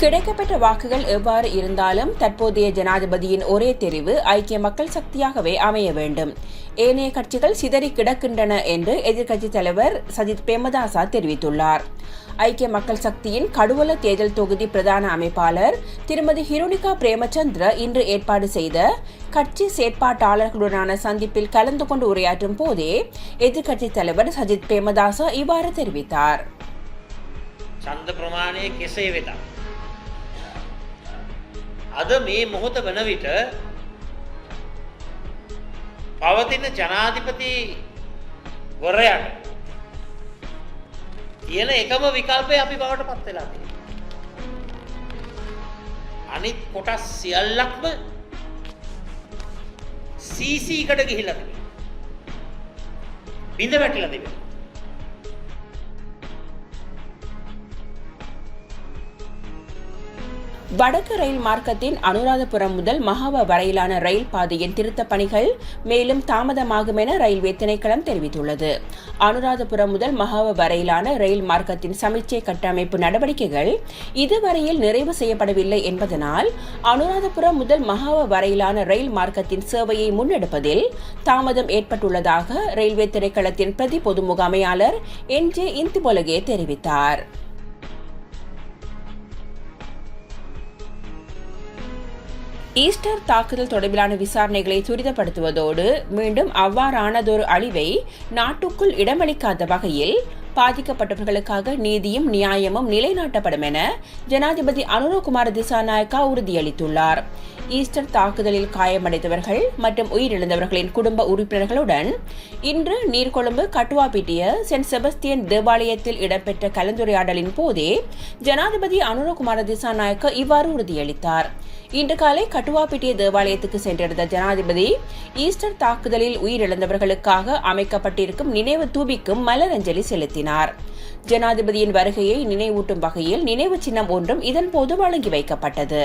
கிடைக்கப்பெற்ற வாக்குகள் எவ்வாறு இருந்தாலும் தற்போதைய ஜனாதிபதியின் ஒரே தெரிவு ஐக்கிய மக்கள் சக்தியாகவே அமைய வேண்டும். ஏனைய கட்சிகள் சிதறி கிடக்கின்றன என்று எதிர்க்கட்சித் தலைவர் சஜித் பிரேமதாசா தெரிவித்துள்ளார். ஐக்கிய மக்கள் சக்தியின் கடுவல தேர்தல் தொகுதி பிரதான அமைப்பாளர் திருமதி ஹிரோனிகா பிரேமச்சந்திர இன்று ஏற்பாடு செய்த கட்சி செயற்பாட்டாளர்களுடனான சந்திப்பில் கலந்து கொண்டு உரையாற்றும் போதே எதிர்க்கட்சித் தலைவர் சஜித் பிரேமதாசா இவ்வாறு தெரிவித்தார். சந்த பிரமாணே கிசை விதா. අද මේ මොහොත වන විට පවතින ජනාධිපති වරයට තියෙන එකම විකල්පය අපි බවට පත් වෙලා තියෙනවා. අනිත් කොටස් සියල්ලක්ම සීසීකට ගිහිල්ලා තිබෙනවා. බිඳ වැටිලා තිබෙනවා. வடக்கு ரயில் மார்க்கத்தின் அனுராதபுரம் முதல் மகாவ வரையிலான ரயில் பாதையின் திருத்தப் பணிகள் மேலும் தாமதமாகும் என ரயில்வே திணைக்களம் தெரிவித்துள்ளது. அனுராதபுரம் முதல் மகாவ வரையிலான ரயில் மார்க்கத்தின் சமீட்சை கட்டமைப்பு நடவடிக்கைகள் இதுவரையில் நிறைவு செய்யப்படவில்லை என்பதனால் அனுராதபுரம் முதல் மகாவ வரையிலான ரயில் மார்க்கத்தின் சேவையை முன்னெடுப்பதில் தாமதம் ஏற்பட்டுள்ளதாக ரயில்வே திணைக்களத்தின் பிரதி பொது முகாமையாளர் என் ஜே இந்துபொலகே தெரிவித்தார். ஈஸ்டர் தாக்குதல் தொடர்பிலான விசாரணைகளை துரிதப்படுத்துவதோடு மீண்டும் அவ்வாறானதொரு அழிவை நாட்டுக்குள் இடமளிக்காத வகையில் பாதிக்கப்பட்டவர்களுக்காக நீதியும் நியாயமும் நிலைநாட்டப்படும் என ஜனாதிபதி அனுரகுமார திசாநாயக்கா உறுதியளித்துள்ளார். ஈஸ்டர் தாக்குதலில் காயமடைந்தவர்கள் மற்றும் உயிரிழந்தவர்களின் குடும்ப உறுப்பினர்களுடன் இன்று நீர்கொழும்பு கட்டுவாப்பிட்டிய சென்ட் செபஸ்தியன் தேவாலயத்தில் இடம்பெற்ற கலந்துரையாடலின் போதே ஜனாதிபதி அனுரகுமார திசாநாயக்க இவ்வாறு உறுதியளித்தார். இன்று காலை கட்டுவாப்பிட்டிய தேவாலயத்துக்கு சென்றிருந்த ஜனாதிபதி ஈஸ்டர் தாக்குதலில் உயிரிழந்தவர்களுக்காக அமைக்கப்பட்டிருக்கும் நினைவு தூபிக்கும் மலரஞ்சலி செலுத்தினார். ஜனாதிபதியின் வருகையை நினைவூட்டும் வகையில் நினைவு சின்னம் ஒன்றும் இதன்போது வழங்கி வைக்கப்பட்டது.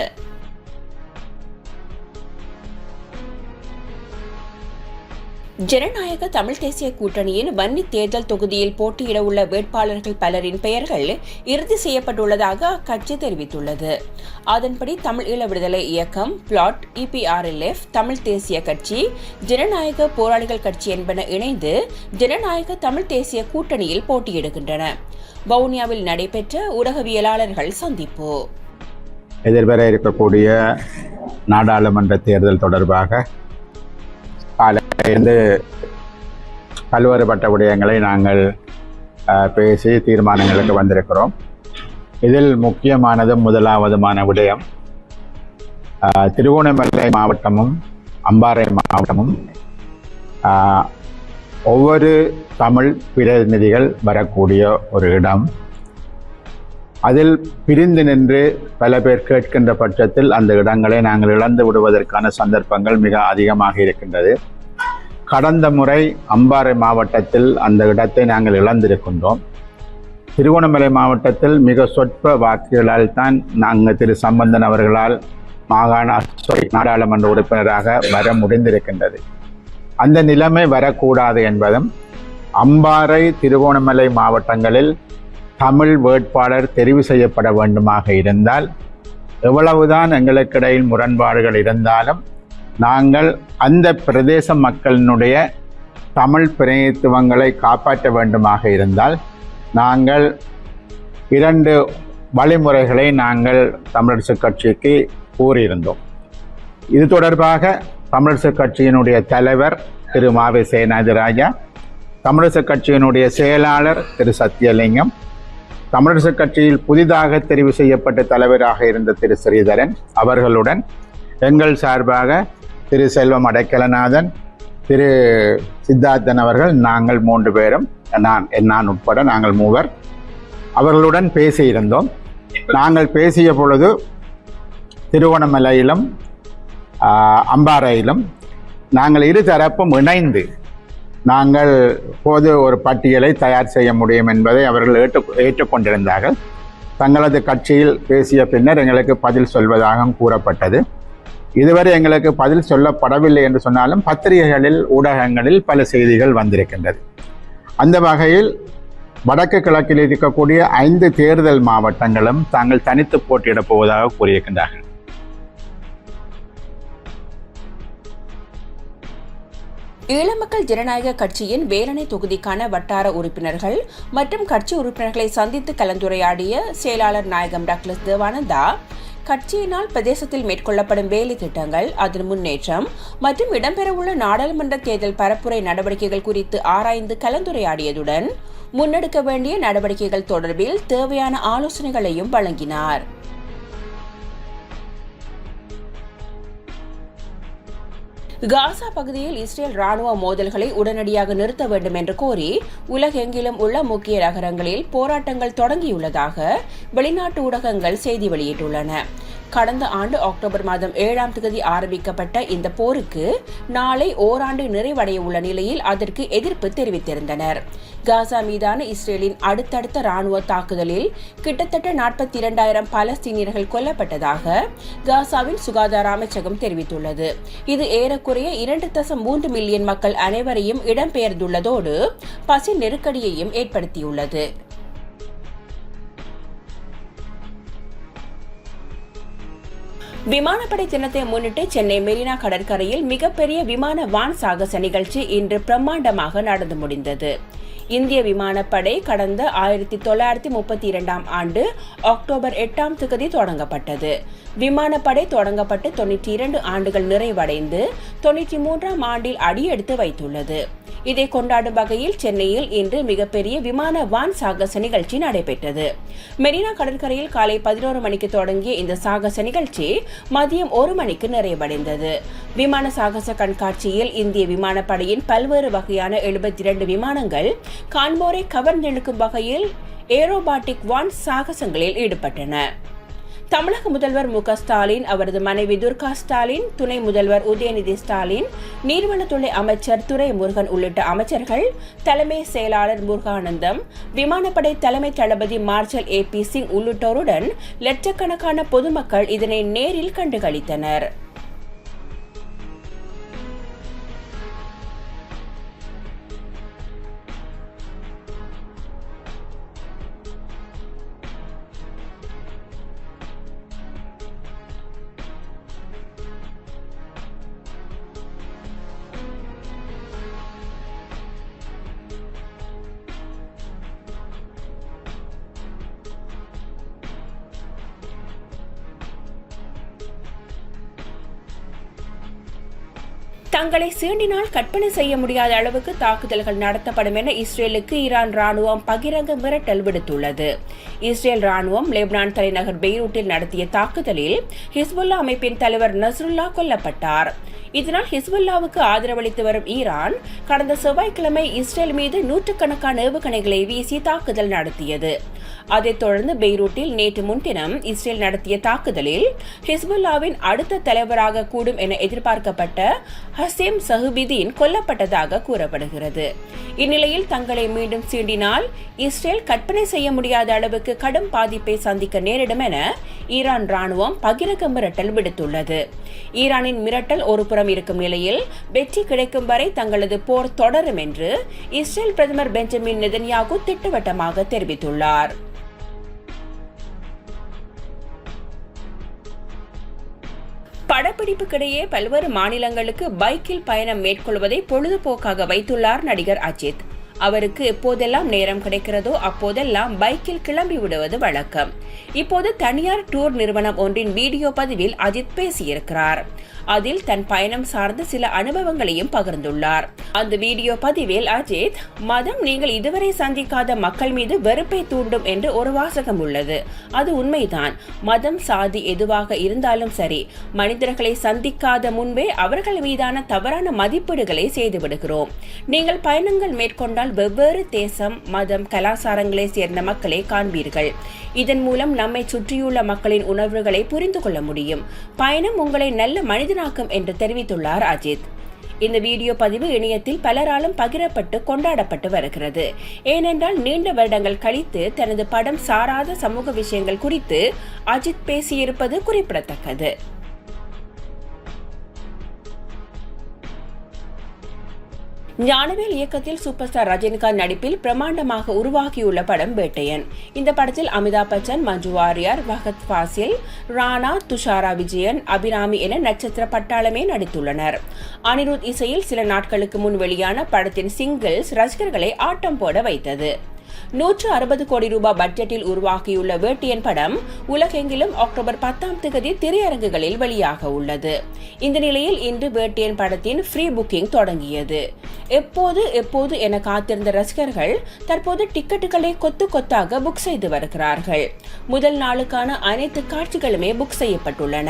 ஜனநாயக தமிழ் தேசிய கூட்டணியின் வன்னி தேர்தல் தொகுதியில் போட்டியிட உள்ள வேட்பாளர்கள் பலரின் பெயர்கள் இறுதி செய்யப்பட்டுள்ளதாக அக்கட்சி தெரிவித்துள்ளது. அதன்படி தமிழ் ஈழ விடுதலை இயக்கம் பிளாட் இபிஆர்எல்எஃப் தமிழ் தேசிய கட்சி ஜனநாயக போராளிகள் கட்சி என்பன இணைந்து ஜனநாயக தமிழ் தேசிய கூட்டணியில் போட்டியிடுகின்றன. வவுனியாவில் நடைபெற்ற ஊடகவியலாளர்கள் சந்திப்பு. எதிர்வர இருக்கக்கூடிய நாடாளுமன்ற தேர்தல் தொடர்பாக காலையிலிருந்து பல்வேறுபட்ட விடயங்களை நாங்கள் பேசி தீர்மானங்களுக்கு வந்திருக்கிறோம். இதில் முக்கியமானது முதலாவதுமான விடயம் திருவோணமலை மாவட்டமும் அம்பாறை மாவட்டமும் ஒவ்வொரு தமிழ் பிரதிநிதிகள் வரக்கூடிய ஒரு இடம். அதில் பிரிந்து நின்று பல பேர் கேட்கின்ற பட்சத்தில் அந்த இடங்களை நாங்கள் இழந்து விடுவதற்கான சந்தர்ப்பங்கள் மிக அதிகமாக இருக்கின்றது. கடந்த முறை அம்பாறை மாவட்டத்தில் அந்த இடத்தை நாங்கள் இழந்திருக்கின்றோம். திருகோணமலை மாவட்டத்தில் மிக சொற்ப வாக்குகளால் தான் நாங்கள் திரு சம்பந்தன் அவர்களால் மாகாண நாடாளுமன்ற உறுப்பினராக வர முடிந்திருக்கின்றது. அந்த நிலைமை வரக்கூடாது என்பதும் அம்பாறை திருகோணமலை மாவட்டங்களில் தமிழ் வேட்பாளர் தெரிவு செய்யப்பட வேண்டுமாக இருந்தால் எவ்வளவுதான் எங்களுக்கிடையில் முரண்பாடுகள் இருந்தாலும் நாங்கள் அந்த பிரதேச மக்களினுடைய தமிழ் பிரதித்துவங்களை காப்பாற்ற வேண்டுமாக இருந்தால் நாங்கள் இரண்டு வழிமுறைகளை நாங்கள் தமிழரசு கட்சிக்கு கூறியிருந்தோம். இது தொடர்பாக தமிழரசு கட்சியினுடைய தலைவர் திரு மாவே சேனாதிராஜா தமிழரசு கட்சியினுடைய செயலாளர் திரு சத்யலிங்கம் தமிழரசு கட்சியில் புதிதாக தெரிவு செய்யப்பட்ட தலைவராக இருந்த திரு ஸ்ரீதரன் அவர்களுடன் எங்கள் சார்பாக திரு செல்வம் அடைக்கலநாதன் திரு சித்தார்த்தன் அவர்கள் நாங்கள் மூன்று பேரும் நான் நான் உட்பட நாங்கள் மூவர் அவர்களுடன் பேசியிருந்தோம். நாங்கள் பேசிய பொழுது திருவண்ணாமலையிலும் அம்பாறையிலும் நாங்கள் இரு தரப்பும் இணைந்து நாங்கள் போது ஒரு பட்டியலை தயார் செய்ய முடியும் என்பதை அவர்கள் ஏற்று ஏற்றுக்கொண்டிருந்தார்கள். தங்களது கட்சியில் பேசிய பின்னர் எங்களுக்கு பதில் சொல்வதாகவும் கூறப்பட்டது. இதுவரை எங்களுக்கு பதில் சொல்லப்படவில்லை என்று சொன்னாலும் பத்திரிகைகளில் ஊடகங்களில் பல செய்திகள் வந்திருக்கின்றது. அந்த வகையில் வடக்கு கிழக்கில் இருக்கக்கூடிய ஐந்து தேர்தல் மாவட்டங்களும் தாங்கள் தனித்து போட்டியிடப் போவதாக கூறியிருக்கின்றார்கள். ஈழமக்கள் ஜனநாயக கட்சியின் வேலணை தொகுதிக்கான வட்டார உறுப்பினர்கள் மற்றும் கட்சி உறுப்பினர்களை சந்தித்து கலந்துரையாடிய செயலாளர் நாயகம் டாக்டர் தேவானந்தா கட்சியினால் பிரதேசத்தில் மேற்கொள்ளப்படும் வேலை திட்டங்கள் அதன் முன்னேற்றம் மற்றும் இடம்பெறவுள்ள நாடாளுமன்ற தேர்தல் பரப்புரை நடவடிக்கைகள் குறித்து ஆராய்ந்து கலந்துரையாடியதுடன் முன்னெடுக்க வேண்டிய நடவடிக்கைகள் தொடர்பில் தேவையான ஆலோசனைகளையும் வழங்கினார். காசா பகுதியில் இஸ்ரேல் ராணுவ மோதல்களை உடனடியாக நிறுத்த வேண்டும் என்று கோரி உலகெங்கிலும் உள்ள முக்கிய நகரங்களில் போராட்டங்கள் தொடங்கியுள்ளதாக வெளிநாட்டு ஊடகங்கள் செய்தி வெளியிட்டுள்ளன. கடந்த ஆண்டு அக்டோபர் மாதம் ஏழாம் தேதி ஆரம்பிக்கப்பட்ட இந்த போருக்கு நாளை ஓராண்டு நிறைவடைய உள்ள நிலையில் அதற்கு எதிர்ப்பு தெரிவித்திருந்தனர். காசா மீதான இஸ்ரேலின் அடுத்தடுத்த ராணுவ தாக்குதலில் கிட்டத்தட்ட நாற்பத்தி இரண்டாயிரம் பலஸ்தீனியர்கள் கொல்லப்பட்டதாக காசாவின் சுகாதார அமைச்சகம் தெரிவித்துள்ளது. இது ஏறக்குறைய இரண்டு தசம் மூன்று மில்லியன் மக்கள் அனைவரையும் இடம்பெயர்ந்துள்ளதோடு பசி நெருக்கடியையும் ஏற்படுத்தியுள்ளது. விமானப்படை தினத்தை முன்னிட்டு சென்னை மெரினா கடற்கரையில் மிகப்பெரிய விமான வான் சாகச நிகழ்ச்சி இன்று பிரம்மாண்டமாக நடந்து முடிந்தது. இந்திய விமானப்படை கடந்த ஆயிரத்தி தொள்ளாயிரத்தி முப்பத்தி இரண்டாம் ஆண்டு அக்டோபர் எட்டாம் தேதி தொடங்கப்பட்டது. விமானப்படை தொடங்கப்பட்டு தொண்ணூற்றி இரண்டு ஆண்டுகள் நிறைவடைந்து தொண்ணூற்றி மூன்றாம் ஆண்டில் அடியெடுத்து வைத்துள்ளது. இதை கொண்டாடும் வகையில் சென்னையில் இன்று மிகப்பெரிய விமான வான் சாகச நிகழ்ச்சி நடைபெற்றது. மெரினா கடற்கரையில் காலை பதினோரு மணிக்கு தொடங்கிய இந்த சாகச நிகழ்ச்சி மதியம் ஒரு மணிக்கு நிறைவடைந்தது. விமான சாகச கண்காட்சியில் இந்திய விமானப்படையின் பல்வேறு வகையான எழுபத்தி இரண்டு விமானங்கள் காண்போரை கவர்ந்தெழுக்கும் வகையில் ஏரோபாட்டிக் வான் சாகசங்களில் ஈடுபட்டன. தமிழக முதல்வர் மு ஸ்டாலின் அவரது மனைவி துர்கா ஸ்டாலின் துணை முதல்வர் உதயநிதி ஸ்டாலின் நீர்வளத்துறை அமைச்சர் துரை முருகன் உள்ளிட்ட அமைச்சர்கள் தலைமை செயலாளர் முருகானந்தம் விமானப்படை தலைமை தளபதி மார்ஷல் ஏ பி சிங் உள்ளிட்டோருடன் லட்சக்கணக்கான பொதுமக்கள் இதனை நேரில் கண்டுகளித்தனர். தங்களை சீண்டினால் கற்பனை செய்ய முடியாத அளவுக்கு தாக்குதல்கள் நடத்தப்படும் என இஸ்ரேலுக்கு ஈரான் ராணுவம் பகிரங்க மிரட்டல் விடுத்துள்ளது. இஸ்ரேல் ராணுவம் லெபனான் தலைநகர் பெய்ரூட்டில் நடத்திய தாக்குதலில் ஹிஸ்புல்லா அமைப்பின் தலைவர் நஸ்ருல்லா கொல்லப்பட்டார். இதனால் ஹிஸ்புல்லாவுக்கு ஆதரவளித்து வரும் ஈரான் கடந்த செவ்வாய்க்கிழமை இஸ்ரேல் மீது நூற்றுக்கணக்கான ஏவுகணைகளை வீசி தாக்குதல் நடத்தியது. அதைத் தொடர்ந்து பெய்ரூட்டில் நேற்று முன்தினம் இஸ்ரேல் நடத்திய தாக்குதலில் ஹிஸ்புல்லாவின் அடுத்த தலைவராக கூடும் என எதிர்பார்க்கப்பட்ட ஹசேம் சஹுபிதீன் கொல்லப்பட்டதாக கூறப்படுகிறது. இந்நிலையில் தங்களை மீண்டும் சீண்டினால் இஸ்ரேல் கற்பனை செய்ய முடியாத அளவுக்கு கடும் பாதிப்பை சந்திக்க நேரிடும் என ஈரான் ராணுவம் பகிரங்க மிரட்டல் விடுத்துள்ளது. ஈரானின் மிரட்டல் ஒருபுறம் இருக்கும் நிலையில் வெற்றி கிடைக்கும் வரை தங்களது போர் தொடரும் என்று இஸ்ரேல் பிரதமர் பெஞ்சமின் நெதன்யாகு திட்டவட்டமாக தெரிவித்துள்ளார். படப்பிடிப்புக்கிடையே பல்வேறு மாநிலங்களுக்கு பைக்கில் பயணம் மேற்கொள்வதை பொழுதுபோக்காக வைத்துள்ளார் நடிகர் அஜித். அவருக்கு எப்போதெல்லாம் நேரம் கிடைக்கிறதோ அப்போதெல்லாம் பைக்கில் கிளம்பி விடுவது வழக்கம். இப்போது தனியார் டூர் நிறுவனம் ஒன்றின் வீடியோ பதிவில் அஜித் பேசியிருக்கிறார். அதில் தன் பயணம் சார்ந்த சில அனுபவங்களையும் பகிர்ந்துள்ளார். அந்த வீடியோ பதிவில் அஜித் மதம் நீங்கள் இதுவரை சந்திக்காத மக்கள் மீது வெறுப்பை தூண்டும் என்று ஒரு வாசகம் உள்ளது. அது உண்மைதான். மதம் சாதி எதுவாக இருந்தாலும் சரி மனிதர்களை சந்திக்காத முன்பே அவர்கள் மீதான தவறான மதிப்பீடுகளை செய்துவிடுகிறோம் நீங்கள் பயணங்கள் மேற்கொண்டால் வெவ்வேறு தேசம் மதம் கலாச்சாரங்களை சேர்ந்த மக்களை காண்பீர்கள். இதன் மூலம் நம்மை சுற்றியுள்ள மக்களின் உணர்வுகளை புரிந்து கொள்ள முடியும். பயணம் உங்களை நல்ல மனிதனாக்கும் என்று தெரிவித்துள்ளார் அஜித். இந்த வீடியோ பதிவு இணையத்தில் பலராலும் பகிரப்பட்டு கொண்டாடப்பட்டு வருகிறது. ஏனென்றால் நீண்ட வருடங்கள் கழித்து தனது படம் சாராத சமூக விஷயங்கள் குறித்து அஜித் பேசியிருப்பது குறிப்பிடத்தக்கது. ஞானவேல் இயக்கத்தில் சூப்பர் ஸ்டார் ரஜினிகாந்த் நடிப்பில் பிரமாண்டமாக உருவாகியுள்ள படம் வேட்டையன். இந்த படத்தில் அமிதாப் பச்சன் மஞ்சு வாரியார் வகத் ஃபாசில் ராணா துஷாரா விஜயன் அபிராமி என நட்சத்திர பட்டாளமே நடித்துள்ளனர். அனிருத் இசையில் சில நாட்களுக்கு முன் வெளியான படத்தின் சிங்கிள்ஸ் ரசிகர்களை ஆட்டம் போட வைத்தது. நூற்று அறுபது கோடி ரூபாய் பட்ஜெட்டில் உருவாக்கியுள்ள வேட்டியன் படம் உலகெங்கிலும் அக்டோபர் பத்தாம் தேதி திரையரங்குகளில் வெளியாக உள்ளது. இந்த நிலையில் இன்று வேட்டியன் படத்தின் ஃப்ரீ புக்கிங் தொடங்கியது. எப்போது எப்போது என காத்திருந்த ரசிகர்கள் தற்போது டிக்கெட்டுகளை கொத்து கொத்தாக புக் செய்து வருகிறார்கள். முதல் நாளுக்கான அனைத்து காட்சிகளுமே புக் செய்யப்பட்டுள்ளன.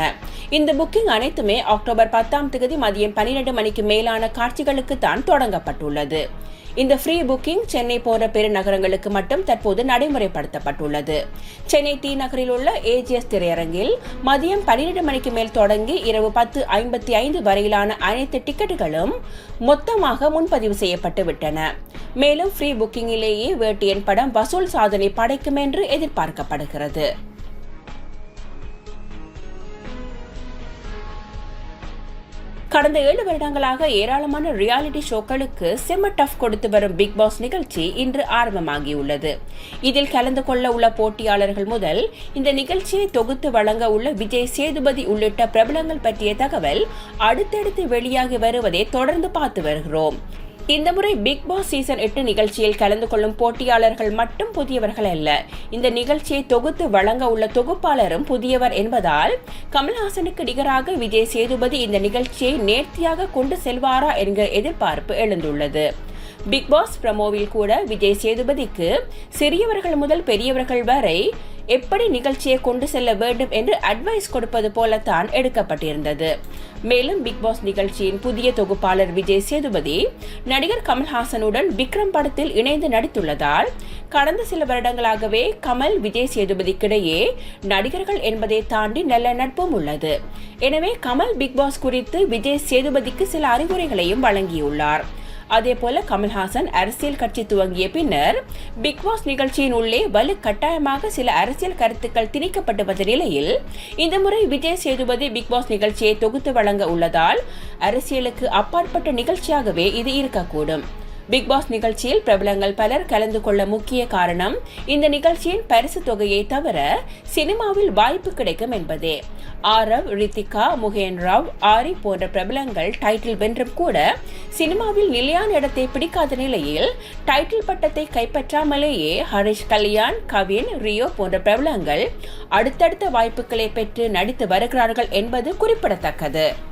இந்த புக்கிங் அனைத்துமே அக்டோபர் பத்தாம் தேதி மதியம் பனிரெண்டு மணிக்கு மேலான காட்சிகளுக்கு தான் தொடங்கப்பட்டுள்ளது. இந்த ஃப்ரீ புக்கிங் சென்னை போன்ற பெருநகரங்களுக்கு மட்டும் தற்போது நடைமுறைப்படுத்தப்பட்டுள்ளது. சென்னை டி நகரில் உள்ள ஏஜிஎஸ் திரையரங்கில் மதியம் பன்னிரண்டு மணிக்கு மேல் தொடங்கி இரவு பத்து ஐம்பத்தி ஐந்து வரையிலான அனைத்து டிக்கெட்டுகளும் மொத்தமாக முன்பதிவு செய்யப்பட்டு விட்டன. மேலும் ஃப்ரீ புக்கிங்கிலேயே வேட்டியன் படம் வசூல் சாதனை படைக்கும் என்று எதிர்பார்க்கப்படுகிறது. கடந்த ஏழு வருடங்களாக ஏராளமான ரியாலிட்டி ஷோக்களுக்கு செம்ம டஃப் கொடுத்து வரும் பிக் பாஸ் நிகழ்ச்சி இன்று ஆரம்பமாகியுள்ளது. இதில் கலந்து கொள்ள உள்ள போட்டியாளர்கள் முதல் இந்த நிகழ்ச்சியை தொகுத்து வழங்க உள்ள விஜய் சேதுபதி உள்ளிட்ட பிரபலங்கள் பற்றிய தகவல் அடுத்தடுத்து வெளியாகி வருவதை தொடர்ந்து பார்த்து வருகிறோம். இந்த முறை பிக் பாஸ் சீசன் எட்டு நிகழ்ச்சியில் கலந்து கொள்ளும் போட்டியாளர்கள் மட்டும் புதியவர்கள் அல்ல. இந்த நிகழ்ச்சியை தொகுத்து வழங்க உள்ள தொகுப்பாளரும் புதியவர் என்பதால் கமல்ஹாசனுக்கு நிகராக விஜய் சேதுபதி இந்த நிகழ்ச்சியை நேர்த்தியாக கொண்டு செல்வாரா என்கிற எதிர்பார்ப்பு எழுந்துள்ளது. பிக் பாஸ் பிரமோவில் கூட விஜய் சேதுபதிக்கு சிறியவர்கள் முதல் பெரியவர்கள் வரை எப்படி நிகழ்ச்சியை கொண்டு செல்ல வேண்டும் என்று அட்வைஸ் கொடுப்பது போலத்தான் எடுக்கப்பட்டிருந்தது. மேலும் பிக் பாஸ் நிகழ்ச்சியின் புதிய தொகுப்பாளர் விஜய் சேதுபதி நடிகர் கமல்ஹாசனுடன் விக்ரம் படத்தில் இணைந்து நடித்துள்ளதால் கடந்த சில வருடங்களாகவே கமல் விஜய் சேதுபதிக்கிடையே நடிகர்கள் என்பதை தாண்டி நல்ல நட்பும் உள்ளது. எனவே கமல் பிக் பாஸ் குறித்து விஜய் சேதுபதிக்கு சில அறிவுரைகளையும் வழங்கியுள்ளார். அதேபோல கமல்ஹாசன் அரசியல் கட்சி துவங்கிய பின்னர் பிக் பாஸ் நிகழ்ச்சியின் உள்ளே வலு கட்டாயமாக சில அரசியல் கருத்துக்கள் திணிக்கப்பட்டு வந்த நிலையில் இந்த முறை விஜய் சேதுபதி பிக் பாஸ் நிகழ்ச்சியை தொகுத்து வழங்க உள்ளதால் அரசியலுக்கு அப்பாற்பட்ட நிகழ்ச்சியாகவே இது இருக்கக்கூடும். பிக் பாஸ் நிகழ்ச்சியில் பிரபலங்கள் பலர் கலந்து கொள்ள முக்கிய காரணம் இந்த நிகழ்ச்சியின் பரிசு தொகையை தவிர சினிமாவில் வாய்ப்பு கிடைக்கும் என்பதே. ஆரவ் ரித்திகா முகேன் ராவ் ஆரி போன்ற பிரபலங்கள் டைட்டில் வென்றும் கூட சினிமாவில் நிலையான இடத்தை பிடிக்காத நிலையில் டைட்டில் பட்டத்தை கைப்பற்றாமலேயே ஹரிஷ் கல்யாண் கவின் ரியோ போன்ற பிரபலங்கள் அடுத்தடுத்த வாய்ப்புகளை பெற்று நடித்து வருகிறார்கள் என்பது குறிப்பிடத்தக்கது.